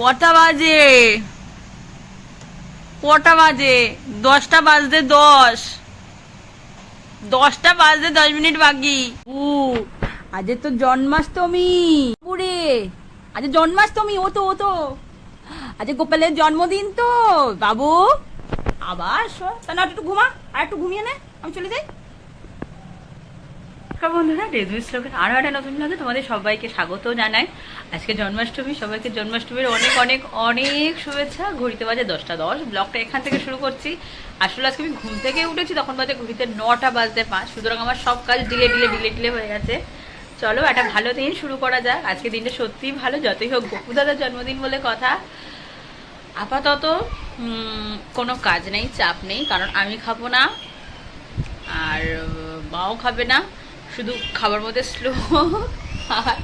কটা বাজে? কটা বাজে? দশটা বাজতে দশ। দশটা বাজতে দশ মিনিট বাকি। উ, আজ তো জন্মাষ্টমী। পুরে, আজ জন্মাষ্টমী, ও তো ও তো। আজ গোপালের জন্মদিন তো। বাবু, আবার শো তাহলে একটু ঘুমা, আর একটু ঘুমিয়ে নে, আমি চলে যাই। নমস্কার বন্ধুরা রেজমি শ্লোকের আরও একটা নতুন লাগে তোমাদের সবাইকে স্বাগত জানাই। আজকে জন্মাষ্টমী, সবাইকে জন্মাষ্টমীর অনেক অনেক অনেক শুভেচ্ছা। ঘড়িতে বাজে দশটা দশ ব্লগটা এখান থেকে শুরু করছি। আসলে আজকে আমি ঘুম থেকে উঠেছি, তখন বাজে ঘড়িতে নটা বাজতে পাঁচ। সুতরাং আমার সব কাজ ডিলে ডিলে ডিলে ডিলে হয়ে গেছে। চলো, একটা ভালো দিন শুরু করা যাক। আজকে দিনটা সত্যিই ভালো, যতই হোক দাদার জন্মদিন বলে কথা। আপাতত কোনো কাজ নেই, চাপ নেই, কারণ আমি খাব না, আর মাও খাবে না। শুধু খাবার মধ্যে স্লো আর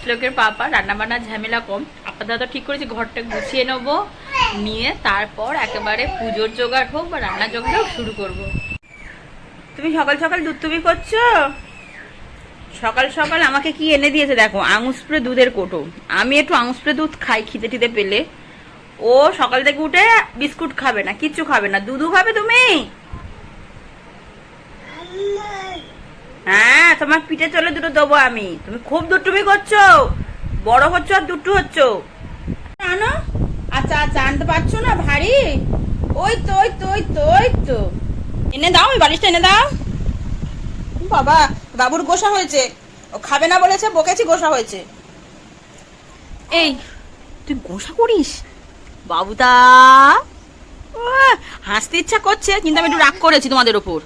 শ্লোকের পাপা রান্নাবান্নার ঝামেলা কম। আপাতত ঠিক করেছি ঘরটা গুছিয়ে নেব নিয়ে তারপর একেবারে পুজোর জোগাড় হোক বা রান্নার জোগাড় হোক শুরু করব। তুমি সকাল সকাল দুধ তুমি করছ? সকাল সকাল আমাকে কি এনে দিয়েছে দেখো আঙুর স্প্রে দুধের কোটো। আমি একটু আঙুর স্প্রে দুধ খাই খিদে টিদে পেলে। ও সকাল থেকে উঠে বিস্কুট খাবে না কিচ্ছু খাবে না। দুধু খাবে তুমি? হ্যাঁ তোমার পিঠে চলে দুটো দেবো আমি। তুমি খুব দুটুমি করছ। বড় হচ্ছ আর দুটু হচ্ছ। আনো আচ্ছা আচ্ছা আনতে পারছ না ভারী? ওই তো ওই তো ওই তো ওই তো। এনে দাও ওই বালিশটা এনে দাও। বাবা বাবুর গোসা হয়েছে। ও খাবে না বলেছে বকেছি গোসা হয়েছে। এই তুই গোসা করিস? বাবুদা! হাসতে ইচ্ছা করছে কিন্তু আমি একটু রাগ করেছি তোমাদের ওপর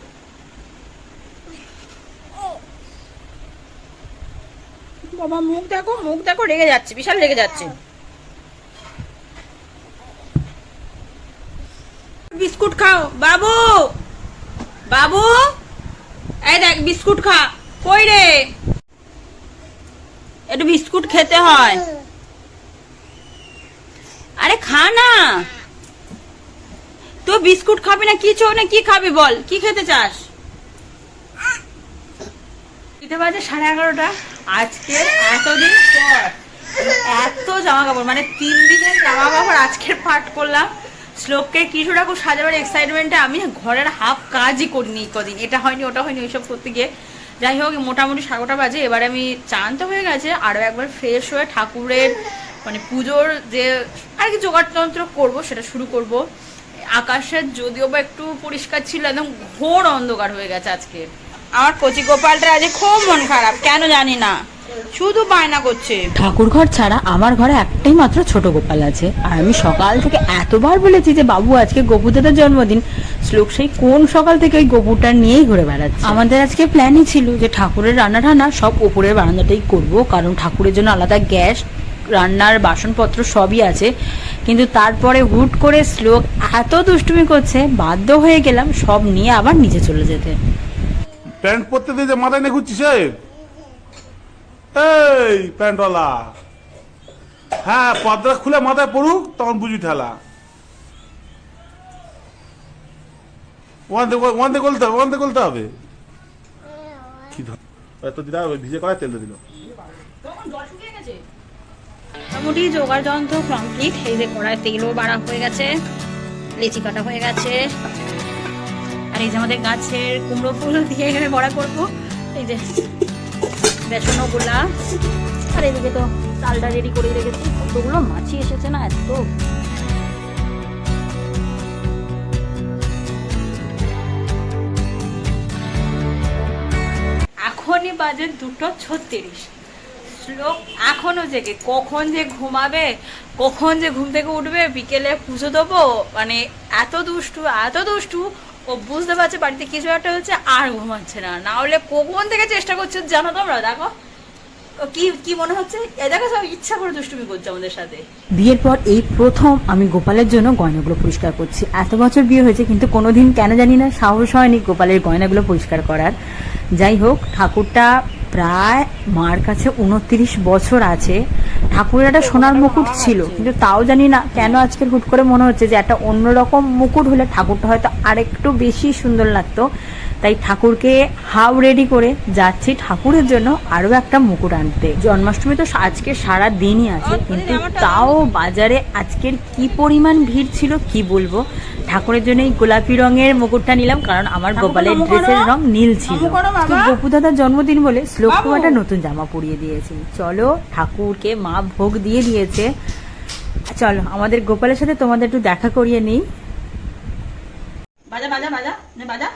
বাবা, মুখ দেখো মুখ দেখো, রেগে যাচ্ছে, বিশাল রেগে যাচ্ছে। বিস্কুট খাও। বাবু! বাবু! এই দেখ, বিস্কুট খা। কই রে? একটু বিস্কুট খেতে হয়। আরে খা না। তো বিস্কুট খাবি না কি চো না, কি খাবি বল? কি খেতে চাস? দিতে বাজে, সাড়ে এগারোটা। আজকে এতদিন পর, এত জামা কাপড় মানে তিন দিনের জামা কাপড় আজকের পাঠ করলাম। শ্লোককে কিছুটা খুব সাজাবার এক্সাইটমেন্টে আমি ঘরের হাফ কাজই করিনি কদিন। এটা হয়নি, ওটা হয়নি, ওইসব করতে গিয়ে। যাই হোক, মোটামুটি সাগরটা বাজে, এবারে আমি চান তো হয়ে গেছে আরও একবার ফ্রেশ হয়ে ঠাকুরের মানে পুজোর যে আর কি জোগাড়যন্ত্র করব, সেটা শুরু করব। আকাশের যদিও বা একটু পরিষ্কার ছিল, একদম ঘোর অন্ধকার হয়ে গেছে আজকে। আমার কচি গোপালটা আজ খুব মন খারাপ কেন জানি না। শুধু বায়না করছে। ঠাকুর ঘর ছাড়া আমার ঘরে একটাই মাত্র ছোট গোপাল আছে। আর আমি সকাল থেকে এতবার বলেছি যে বাবু আজকে গপুদাদের জন্মদিন। শ্লোক সেই কোন সকাল থেকে ওই গপুটা নিয়েই ঘুরে বেড়াচ্ছে। আমাদের আজকে প্ল্যানই ছিল যে ঠাকুরের রান্না টান্না সব ওপরের বারান্দাটাই করব কারণ ঠাকুরের জন্য আলাদা গ্যাস রান্নার বাসনপত্র সবই আছে। কিন্তু তারপরে হুট করে শ্লোক এত দুষ্টুমি করছে বাধ্য হয়ে গেলাম সব নিয়ে আবার নিচে চলে যেতে। প্যান্ট পরতে দিয়ে যে মাথায় নিয়ে ঘুরছিস, এই? প্যান্টওয়ালা। হ্যাঁ পর্দা খুলে মাথায় পড়ুক, তখন বুঝি ঠেলা। ওয়ান থেকে হবে ওয়ান গলতে হবে। কি এত দিদা ভিজে করায় তেল দিল। মোটামুটি জোগাড় যন্ত্র কমপ্লিট এই যে কড়াই তেলও বাড়া হয়ে গেছে, লেচি কাটা হয়ে গেছে। আর এই যে আমাদের গাছের কুমড়ো ফুল দিয়ে এখানে বড়া করব। এই যে বেসনও গোলা আর এদিকে তো চালটা রেডি করে রেখেছি। কতগুলো মাছি এসেছে না এত। এখনই বাজে দুটো ছত্রিশ। লোক এখনও জেগে। কখন যে ঘুমাবে, কখন যে ঘুম থেকে উঠবে, বিকেলে পুজো দেবো মানে এত দুষ্টু এত দুষ্টু ও বুঝতে পারছে, বাড়িতে কিছু একটা হচ্ছে আর ঘুমাচ্ছে না। না হলে কখন থেকে চেষ্টা করছে জানো তোমরা? দেখো। কি কি মনে হচ্ছে? এ দেখো সব ইচ্ছা করে দুষ্টুমি করছে আমাদের সাথে। বিয়ের পর এই প্রথম আমি গোপালের জন্য গয়নাগুলো পরিষ্কার করছি। এত বছর বিয়ে হয়েছে, কিন্তু কোনোদিন কেন জানি না সাহস হয়নি গোপালের গয়নাগুলো পরিষ্কার করার। যাই হোক, ঠাকুরটা প্রায় মার কাছে উনত্রিশ বছর আছে। ঠাকুরের একটা সোনার মুকুট ছিল, কিন্তু তাও জানি না কেন আজকের হুট করে মনে হচ্ছে যে একটা অন্যরকম মুকুট হলে ঠাকুরটা হয়তো আরেকটু বেশি সুন্দর লাগতো। তাই ঠাকুরকে হাউ রেডি করে যাচ্ছি ঠাকুরের জন্য আরও একটা মুকুট আনতে। জন্মাষ্টমী তো আজকে সারা দিনই আছে কিন্তু তাও বাজারে আজকের কি পরিমাণ ভিড় ছিল কি বলব? ঠাকুরের জন্য এই গোলাপি রঙের মুকুটটা নিলাম কারণ আমার গোপালের ড্রেসের রং নীল ছিল। তো গপু দাদার জন্মদিন বলে শ্লোক একটা নতুন জামা পরিয়ে দিয়েছি। চলো ঠাকুরকে মা ভোগ দিয়ে দিয়েছে। চলো আমাদের গোপালের সাথে তোমাদের একটু দেখা করিয়ে নিই। বাজা বাজা বাজা। বাজা।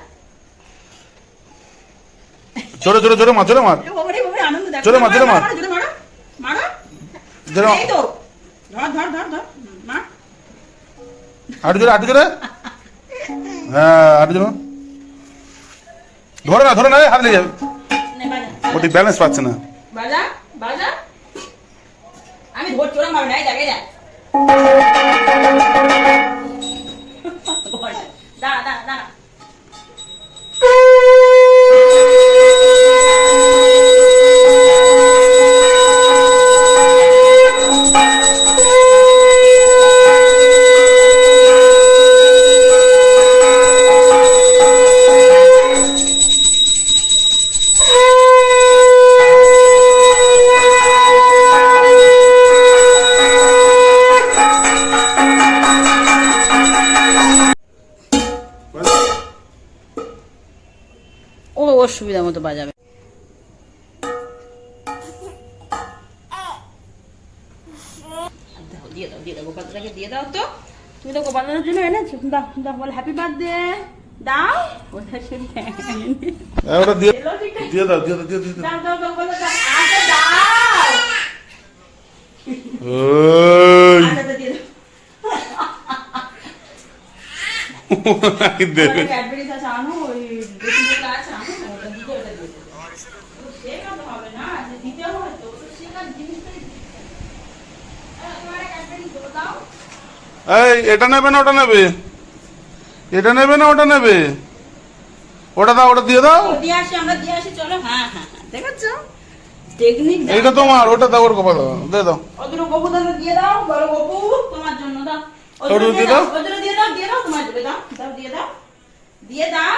জোরে জোরে জোরে মার জোরে মার। জোরে মার, জোরে মার। জোরে আটু জোরে আটু জোরে হ্যাঁ আটু জোরে। ধরে না ধরে না হাত লেগে যাবে নে ও ঠিক ব্যালেন্স পাচ্ছে না। বাজা বাজা। আমি ধর চোরা মারো নাই দেখে যা দাঁড়া দাঁড়া দাঁড়া। বাজাবে। দিয়ে দাও দিয়ে দাও গোপাল দিয়ে দাও তো। তুমি তো গোপাল দাদার জন্য এনেছো। দাও দাও বল হ্যাপি বার্থডে দাও। ওটা সে হ্যাঁ, ওটা দিয়ে দিয়ে দাও দিয়ে দাও দিয়ে দাও, দিয়ে দাও। দাও আচ্ছা দাও ওই। আচ্ছা দিয়ে দাও। দেবে আছে আনো ওই আছে আনো ওটা দিতে ওটা দিয়ে দেবো। সে কথা হবে না যে দিতে হয় তো তো সে কাজ জিনিসটাই দিতে হবে। এই, তোমার ক্যাডবেরিজ দেবো, দাও এই এটা নেবে না ওটা নেবে। এটা নেবে না ওটা নেবে। ওটা দাও ওটা দিয়ে দাও। ও, দিয়ে আসি আমরা দিয়ে আসি চলো। হ্যাঁ হ্যাঁ হ্যাঁ টেকনিক এইটা তোমার ওটা দাও ওর কপাল দাও দিয়ে দাও। ওদের গপু দাদা দিয়ে দাও। বলো গপু তোমার জন্য দাও। ওদের দিয়ে দাও। দাও। ওদের দিয়ে দাও দিয়ে দাও তোমার জন্য দাও দাও দিয়ে দাও। দিয়ে দাও।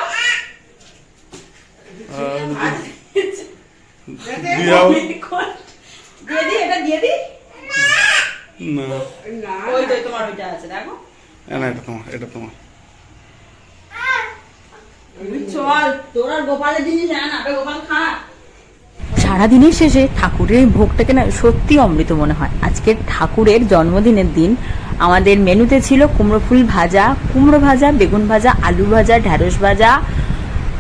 দিয়াও দিয়ে দি এটা দিয়ে দি। না। ওই তো তোমার ওইটা আছে দেখো। না এটা তোমার এটা তোমার। চল তোর আর গোপালের জিনিস আন গোপাল খা। সারাদিনের শেষে ঠাকুরের ভোগটাকে না সত্যি অমৃত মনে হয়। আজকে ঠাকুরের জন্মদিনের দিন আমাদের মেনুতে ছিল কুমড়ো ফুল ভাজা কুমড়ো ভাজা বেগুন ভাজা আলু ভাজা ঢ্যাঁড়স ভাজা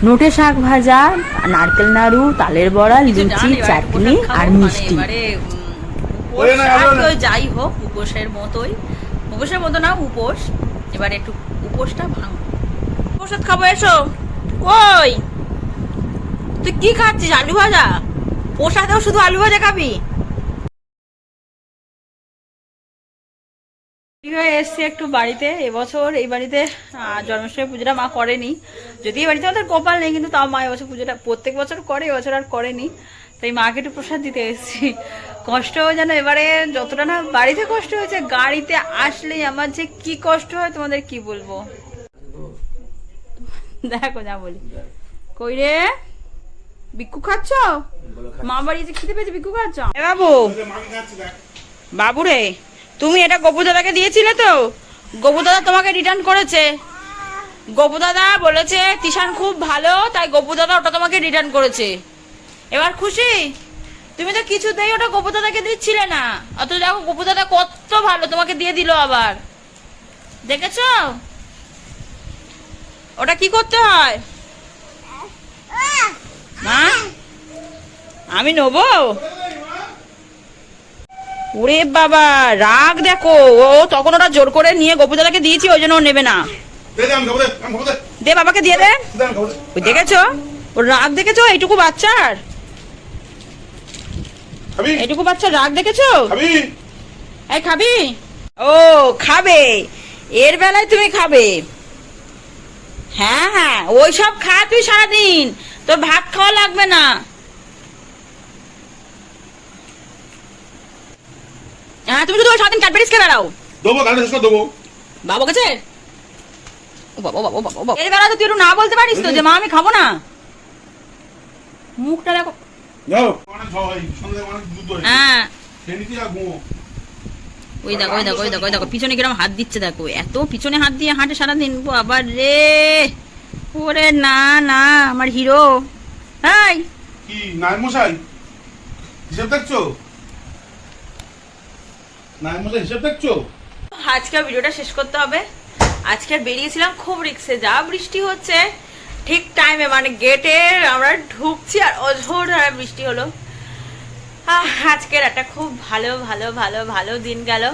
নোটে শাক ভাজা নারকেল নাড়ু তালের বড়া লুচি চাটনি আর মিষ্টি। যাই হোক উপোসের মতোই। উপোসের মতো না উপোস। এবার একটু উপোসটা ভাঙ। প্রসাদ খাব এসো। কই তুই কি খাচ্ছিস আলু ভাজা? প্রসাদেও শুধু আলু ভাজা খাবি? হয়ে এসছি একটু বাড়িতে এবছর এই বাড়িতে জন্মাষ্টমী পুজোটা মা করেনি। যদি এই বাড়িতে আমাদের কপাল নেই কিন্তু তাও মা এবছর পুজোটা প্রত্যেক বছর করে এবছর আর করেনি। তাই মাকে একটু প্রসাদ দিতে এসেছি। কষ্ট যেন এবারে যতটা না বাড়িতে কষ্ট হয়েছে, গাড়িতে আসলেই আমার যে কি কষ্ট হয়, তোমাদের কি বলব? দেখো, যা বলি। কই রে? বিক্ষু খাচ্ছ? মা বাড়িতে খেতে পেয়েছে বিক্ষু খাচ্ছ? এ বাবু বাবু রে তুমি এটা গপু দাদাকে দিয়েছিলে তো? গপু দাদা তোমাকে রিটার্ন করেছে। গপু দাদা বলেছে, তিশান খুব ভালো, তাই গপু দাদা ওটা তোমাকে রিটার্ন করেছে। এবার খুশি? তুমি তো কিছু কিছুতেই ওটা গপু দাদাকে দিচ্ছিলে না। অত দেখো গপু দাদা কত ভালো তোমাকে দিয়ে দিল আবার। দেখেছ? ওটা কি করতে হয়? মা আমি নেব? ওরে বাবা রাগ দেখো। ও তখন ওটা জোর করে নিয়ে গপু দাদাকে দিয়েছি ওই জন্য ও নেবে না। দে বাবাকে দিয়ে দে। দেখেছ? ওর রাগ দেখেছ? এইটুকু বাচ্চার? এটুকু বাচ্চা রাগ দেখেছ? এই খাবি? ও খাবে। এর বেলায় তুমি খাবে। হ্যাঁ হ্যাঁ ওই সব খা তুই সারাদিন। তোর ভাত খাওয়া লাগবে না। হ্যাঁ তুমি শুধু ওই সারাদিন ক্যাডবেরিজ খেয়ে বেড়াও। দেবো গাড়ি শেষ দেবো। বাবু গেছে? ও বাবা বাবা বাবা, বাবা। এর বেলা তো তুই একটু না বলতে পারিস তো যে মা আমি খাব না। মুখটা দেখো। হয়। ওই দেখো ওই দেখো ওই দেখো ওই দেখো পিছনে কিরম হাত দিচ্ছে দেখো। এত পিছনে হাত দিয়ে হাঁটে সারাদিন আবার রে। ওরে না না আমার হিরো। হাই কি মশাই হিসেব দেখছ? মশাই হিসেব দেখছ? আজকে ভিডিওটা শেষ করতে হবে। আজকে বেরিয়েছিলাম খুব রিক্সে যা বৃষ্টি হচ্ছে। ঠিক টাইমে মানে গেটে আমরা ঢুকছি আর অঝোর ধারা বৃষ্টি হলো। আজকের একটা খুব ভালো ভালো ভালো ভালো দিন গেল।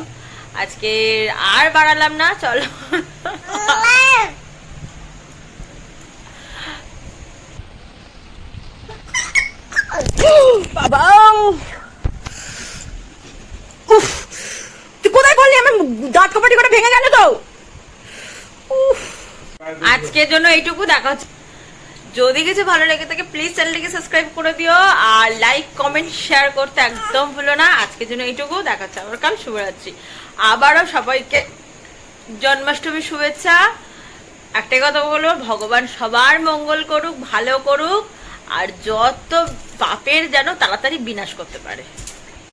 আজকে আর বাড়ালাম না চলো। বাবা উফ। তুই কোথায় করলি? আমার দাঁত কপাটি করে ভেঙে গেল তো। উফ। আজকের জন্য এইটুকু দেখা হচ্ছে। যদি কিছু ভালো লেগে থাকে প্লিজ চ্যানেলটিকে সাবস্ক্রাইব করে দিও আর লাইক কমেন্ট শেয়ার করতে একদম ভুলো না। আজকের জন্য এইটুকু। দেখাচ্ছে আবার কাল শুভরাত্রি। আবারও সবাইকে জন্মাষ্টমী শুভেচ্ছা। একটাই কথা বলব, ভগবান সবার মঙ্গল করুক, ভালো করুক, আর যত পাপের যেন তাড়াতাড়ি বিনাশ করতে পারে।